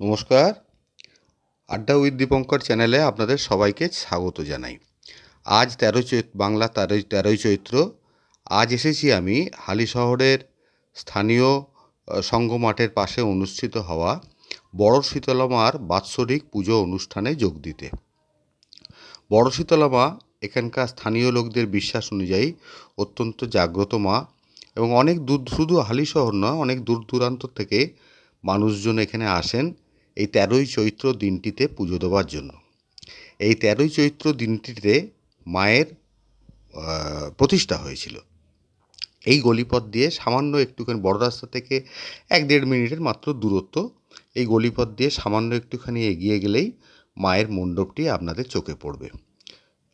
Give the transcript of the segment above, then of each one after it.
নমস্কার। আড্ডা উইথ দীপঙ্কর চ্যানেলে আপনাদের সবাইকে স্বাগত জানাই। আজ তেরোই চৈত বাংলা তেরোই তেরোই চৈত্র। আজ এসেছি আমি হালি শহরের স্থানীয় আহ, মাঠের পাশে অনুষ্ঠিত হওয়া বড় শীতলামার বাৎসরিক পুজো অনুষ্ঠানে যোগ দিতে। বড় শীতলামা এখানকার স্থানীয় লোকদের বিশ্বাস অনুযায়ী অত্যন্ত জাগ্রত মা এবং অনেক দূর শুধু হালি শহর নয় অনেক দূর দূরান্ত থেকে মানুষজন এখানে আসেন। এই তেরোই চৈত্র দিনটিতে পুজো দেওয়ার জন্য। এই তেরোই চৈত্র দিনটিতে মায়ের প্রতিষ্ঠা হয়েছিল। এই গলিপথ দিয়ে সামান্য একটুখানি বড় রাস্তা থেকে এক দেড় মিনিটের মাত্র দূরত্ব, এই গলিপথ দিয়ে সামান্য একটুখানি এগিয়ে গেলেই মায়ের মণ্ডপটি আপনাদের চোখে পড়বে।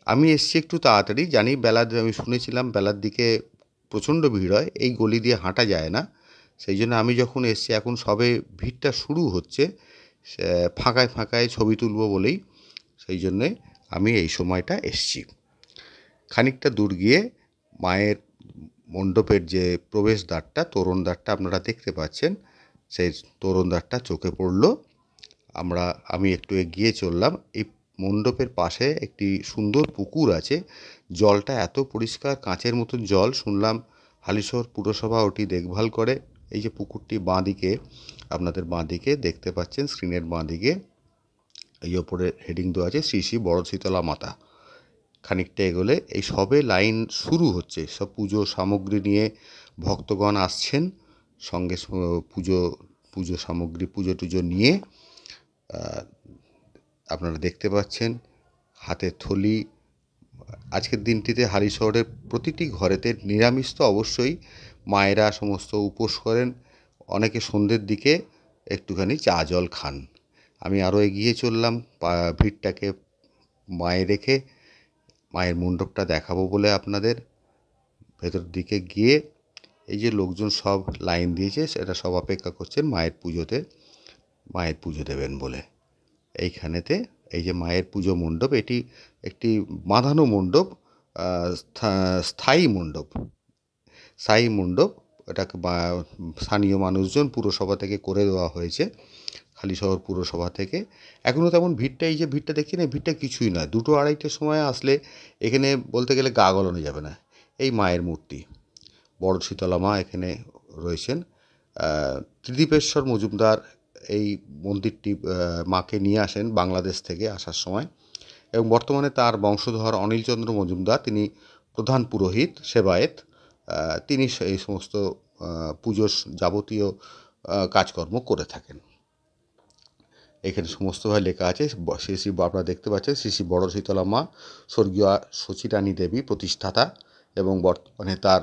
আমি এসছি একটু তাড়াতাড়ি, জানি বেলার আমি শুনেছিলাম বেলার দিকে প্রচণ্ড ভিড় হয়, এই গলি দিয়ে হাঁটা যায় না। সেই জন্য আমি যখন এসছি, এখন সবে ভিড়টা শুরু হচ্ছে ফাঁকায় ফাঁকায় ছবি তুলব বলেই সেই জন্যে আমি এই সময়টা এসছি। খানিকটা দূর গিয়ে মায়ের মণ্ডপের যে প্রবেশ দ্বারটা প্রবেশদ্বারটা, তোরণদ্বারটা আপনারা দেখতে পাচ্ছেন, সেই তোরণদ্বারটা চোখে পড়ল। আমরা, আমি একটু এগিয়ে চললাম। এই মণ্ডপের পাশে একটি সুন্দর পুকুর আছে। জলটা এত পরিষ্কার, কাঁচের মতন জল। শুনলাম হালিশহর পুরসভা ওটি দেখভাল করে। এই যে পুকুরটি বাঁ দিকে আপনাদের বাঁ দিকে দেখতে পাচ্ছেন, স্ক্রিনের বাঁ দিকে এই ওপরে হেডিং দেওয়া আছে, শ্রী শ্রী বড় শীতলা মাতা। খানিকটা এগোলে এই সবে লাইন শুরু হচ্ছে, সব পুজো সামগ্রী নিয়ে ভক্তগণ আসছেন, সঙ্গে পুজো পুজো সামগ্রী, পুজো টুজো নিয়ে আপনারা দেখতে পাচ্ছেন হাতে থলি। আজকের দিনটিতে হালি শহরের প্রতিটি ঘরেতে নিরামিষ তো অবশ্যই, মায়েরা সমস্ত উপোস করেন অনেকে সন্ধ্যের দিকে একটুখানি চা, জল খান। আমি আরও এগিয়ে চললাম ভিড়টাকে মায়ে রেখে মায়ের মণ্ডপটা দেখাবো বলে আপনাদের। ভেতর দিকে গিয়ে এই যে লোকজন সব লাইন দিয়েছে, সেটা সব অপেক্ষা করছেন মায়ের পুজোতে, মায়ের পুজো দেবেন বলে। এইখানেতে এই যে মায়ের পুজো মণ্ডপ, এটি একটি বাঁধানো মণ্ডপ স্থায়ী মণ্ডপ। স্থায়ী মণ্ডপ এটাকে স্থানীয় মানুষজন পুরসভা থেকে করে দেওয়া হয়েছে হালিশহর পুরসভা থেকে। এখনও তেমন ভিড়টা, এই যে ভিড়টা দেখছি না ভিড়টা কিছুই নয়। দুটো আড়াইটের সময় আসলে এখানে বলতে গেলে গা গলানো যাবে না। এই মায়ের মূর্তি, বড় শীতলা মা এখানে রয়েছেন। ত্রিদীপেশ্বর মজুমদার এই মন্দিরটি মাকে নিয়ে আসেন বাংলাদেশ থেকে আসার সময়। এবং বর্তমানে তার বংশধর অনিলচন্দ্র মজুমদার, তিনি প্রধান পুরোহিত, সেবায়েত। তিনি এই সমস্ত পুজোর যাবতীয় কাজকর্ম করে থাকেন। এখানে সমস্তভাবে লেখা আছে শ্রী শ্রী আপনারা দেখতে পাচ্ছেন, শ্রী শ্রী বড় শীতলা মা, স্বর্গীয় সচিরানী দেবী, প্রতিষ্ঠাতা এবং বর্তমানে তার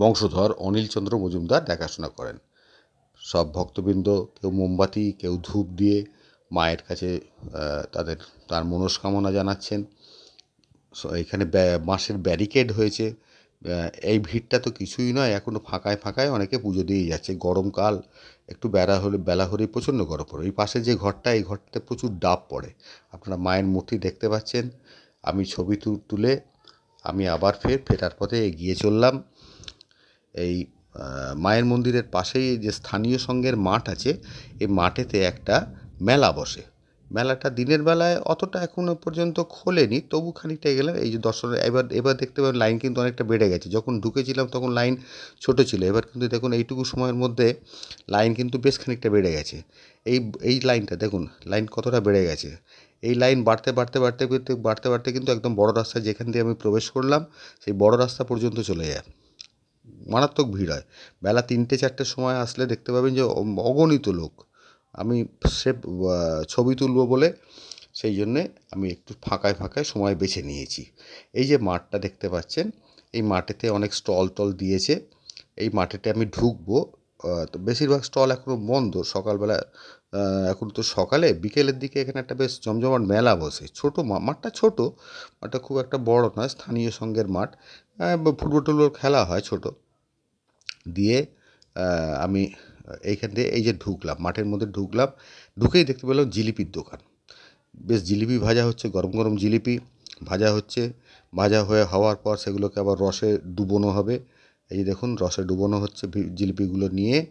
বংশধর অনিলচন্দ্র মজুমদার দেখাশোনা করেন। সব ভক্তবৃন্দ, কেউ মোমবাতি, কেউ ধূপ দিয়ে মায়ের কাছে তাদের, তার মনস্কামনা জানাচ্ছেন। এখানে বাঁশের ব্যারিকেড হয়েছে। এই ভিড়টা তো কিছুই নয়। এখনও ফাঁকায় ফাঁকায় অনেকে পুজো দিয়ে যাচ্ছে। গরমকাল, একটু বেড়া হলে, বেলা হলেই প্রচণ্ড গরম পড়ে। এই পাশে যে ঘরটা, এই ঘরটাতে প্রচুর ডাব পড়ে। আপনারা মায়ের মূর্তি দেখতে পাচ্ছেন। আমি ছবি তুলে আমি আবার ফের ফেরার পথে এগিয়ে চললাম। এই মায়ের মন্দিরের পাশেই যে স্থানীয় সংঘের মাঠ আছে, এই মাঠেতে একটা মেলা বসে। মেলাটা দিনের বেলায় অতটা এখনও পর্যন্ত খোলেনি, তবু খানিকটা গেলাম এই যে দর্শনের এবার এবার দেখতে পাবেন লাইন কিন্তু অনেকটা বেড়ে গেছে। যখন ঢুকেছিলাম তখন লাইন ছোট ছিল। এবার কিন্তু দেখুন এইটুকু সময়ের মধ্যে লাইন কিন্তু বেশ খানিকটা বেড়ে গেছে। এই এই লাইনটা দেখুন, লাইন কতটা বেড়ে গেছে। এই লাইন বাড়তে বাড়তে বাড়তে বাড়তে বাড়তে বাড়তে কিন্তু একদম বড় রাস্তা যেখান দিয়ে আমি প্রবেশ করলাম, সেই বড় রাস্তা পর্যন্ত চলে যায়। মারাত্মক ভিড় হয়। বেলা তিনটে, চারটের সময় আসলে দেখতে পাবেন যে অগণিত লোক। আমি সে ছবি তুলবো বলে সেই জন্যে আমি একটু ফাঁকায় ফাঁকায় সময় বেছে নিয়েছি। এই যে মাঠটা দেখতে পাচ্ছেন, এই মাঠেতে অনেক স্টল টল দিয়েছে। এই মাঠেতে আমি ঢুকবো তো বেশিরভাগ স্টল এখনও বন্ধ। সকালবেলা এখন তো সকালে, বিকেলের দিকে এখানে একটা বেশ জমজমাট মেলা বসে। ছোটো মাঠটা ছোট, মাঠটা খুব একটা বড় নয়, স্থানীয় সঙ্গের মাঠ। ফুটবল টুটবল খেলা হয় ছোট। দিয়ে আমি এইখান দিয়ে এই যে ঢুকলাম মাঠের মধ্যে ঢুকলাম ঢুকেই দেখতে পেলাম জিলিপির দোকান। বেশ জিলিপি ভাজা হচ্ছে গরম গরম জিলিপি ভাজা হচ্ছে। ভাজা হয়ে হওয়ার পর সেগুলোকে আবার রসে ডুবোনো হবে। এই যে দেখুন রসে ডুবোনো হচ্ছে জিলিপিগুলো নিয়ে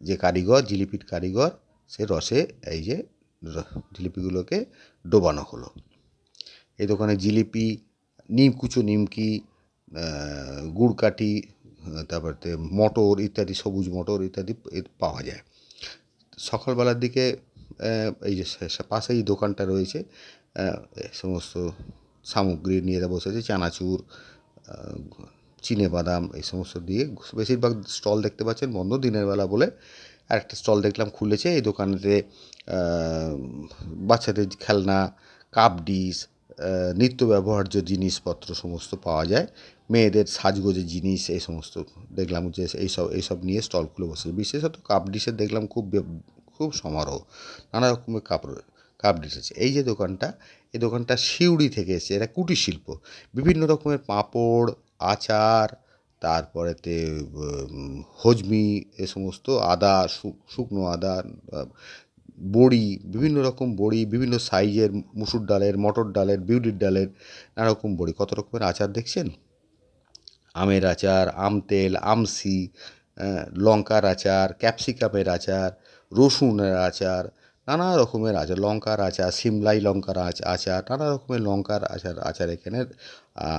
যে কারিগর জিলিপির কারিগর সে রসে এই যে জিলিপিগুলোকে ডোবানো হলো। এই দোকানে জিলিপি নিমকুচো নিমকি আহ, গুড়কাঠি আহ, তারপরে মটর ইত্যাদি, সবুজ মটর ইত্যাদি পাওয়া যায়। সকালবেলার দিকে এই যে পাশেই দোকানটা রয়েছে সমস্ত সামগ্রী নিয়ে বসেছে চানাচুর চিনে বাদাম, এই সমস্ত দিয়ে বেশিরভাগ স্টল দেখতে পাচ্ছেন, বন্ধ দিনের বেলা বলে আর একটা স্টল দেখলাম খুলেছে, এই দোকানেতে বাচ্চাদের খেলনা, কাপ ডিশ নিত্য ব্যবহার্য জিনিসপত্র সমস্ত পাওয়া যায়। মেয়েদের সাজগোজের জিনিস, এই সমস্ত দেখলাম যে এইসব এইসব নিয়ে স্টলগুলো বসেছে বিশেষত কাপ ডিশের দেখলাম খুব খুব সমারোহ, নানা রকমের কাপ রয়ে- কাপ ডিশ আছে। এই যে দোকানটা, এই দোকানটা সিউড়ি থেকে এসেছে। এটা কুটির শিল্প। বিভিন্ন রকমের পাঁপড়, আচার, তারপরেতে হজমি, এ সমস্ত আদা শুকনো আদা বড়ি, বিভিন্ন রকম বড়ি, বিভিন্ন সাইজের মুসুর ডালের, মটর ডালের, বিউলির ডালের নানা রকম বড়ি। কত রকমের আচার দেখছেন? আমের আচার, আম তেল আমসি লঙ্কার আচার, ক্যাপসিকামের আচার, রসুনের আচার, নানা রকমের আচার, লঙ্কার আচার, সিমলাই লঙ্কার আচ- আচার, নানা রকমের লঙ্কার আচার আচার এখানে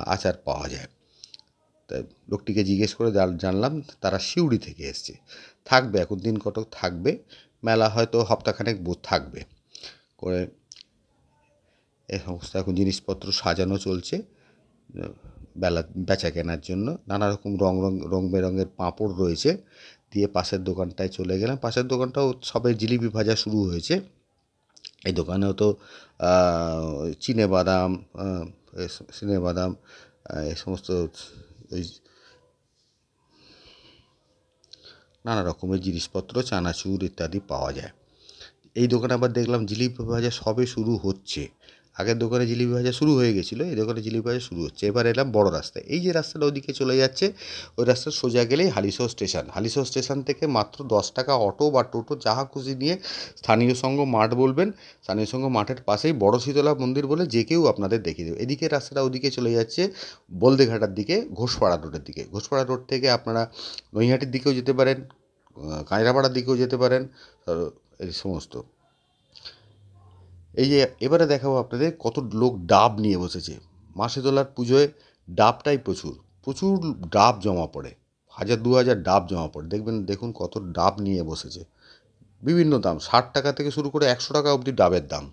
আচার পাওয়া যায়। লোকটিকে জিজ্ঞেস করে জানলাম তারা সিউড়ি থেকে এসছে। থাকবে, এখন দিন কতক থাকবে? মেলা হয়তো হপ্তাখানেক বোধ থাকবে। করে এ সমস্ত এখন জিনিসপত্র সাজানো চলছে, বেলা, বেচা কেনার জন্য। নানা রকম রং রং রং বেরঙের পাঁপড় রয়েছে। দিয়ে পাশের দোকানটায় চলে গেলাম। পাশের দোকানটাও সবে জিলিপি ভাজা শুরু হয়েছে। এই দোকানেও তো চিনে বাদাম চিনে বাদাম এই সমস্ত ওই নানা রকমের জিনিসপত্র, চানাচুর ইত্যাদি পাওয়া যায়। এই দোকানে আবার দেখলাম জিলিপি ভাজা সবে শুরু হচ্ছে। আগের দোকানে জিলিপি ভাজা শুরু হয়ে গেছিল, এই দোকানে জিলিপি ভাজা শুরু হচ্ছে। এবার এলাম বড় রাস্তায় এই যে রাস্তাটা ওদিকে চলে যাচ্ছে, ওই রাস্তা সোজা গেলেই হালিশহর স্টেশন। হালিশহর স্টেশন থেকে মাত্র দশ টাকা অটো বা টোটো যাহা খুশি নিয়ে স্থানীয় সংঘ মাঠ বলবেন। স্থানীয় সংঘ মাঠের পাশেই বড় শীতলা মন্দির বলে যে কেউ আপনাদের দেখিয়ে দেবে। এদিকে রাস্তাটা ওদিকে চলে যাচ্ছে বলদেঘাটার দিকে, ঘোষপাড়া রোডের দিকে। ঘোষপাড়া রোড থেকে আপনারা নৈহাটির দিকেও যেতে পারেন কাঁচরাপাড়ার দিকেও যেতে পারেন এই সমস্ত। এই যে এবারে দেখাবো আপনাদের কত লোক ডাব নিয়ে বসেছে। মাসেদোলার পুজোয় ডাবটাই প্রচুর প্রচুর ডাব জমা পড়ে, হাজার দু হাজার ডাব জমা পড়ে। দেখবেন, দেখুন কত ডাব নিয়ে বসেছে। বিভিন্ন দাম, ষাট টাকা থেকে শুরু করে একশো টাকা অবধি ডাবের দাম।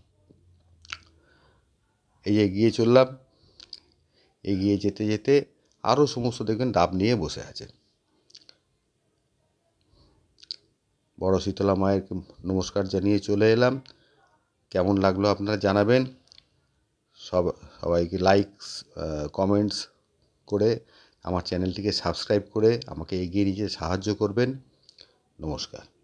এই যে এগিয়ে চললাম, এগিয়ে যেতে যেতে আরও সমস্ত দেখবেন ডাব নিয়ে বসে আছে। বড় শীতলা মায়ের নমস্কার জানিয়ে চলে এলাম। কেমন লাগল আপনারা জানাবেন। সব, সবাইকে লাইকস কমেন্টস করে আমার চ্যানেলটিকে সাবস্ক্রাইব করে আমাকে এগিয়ে নিয়ে সাহায্য করবেন। নমস্কার।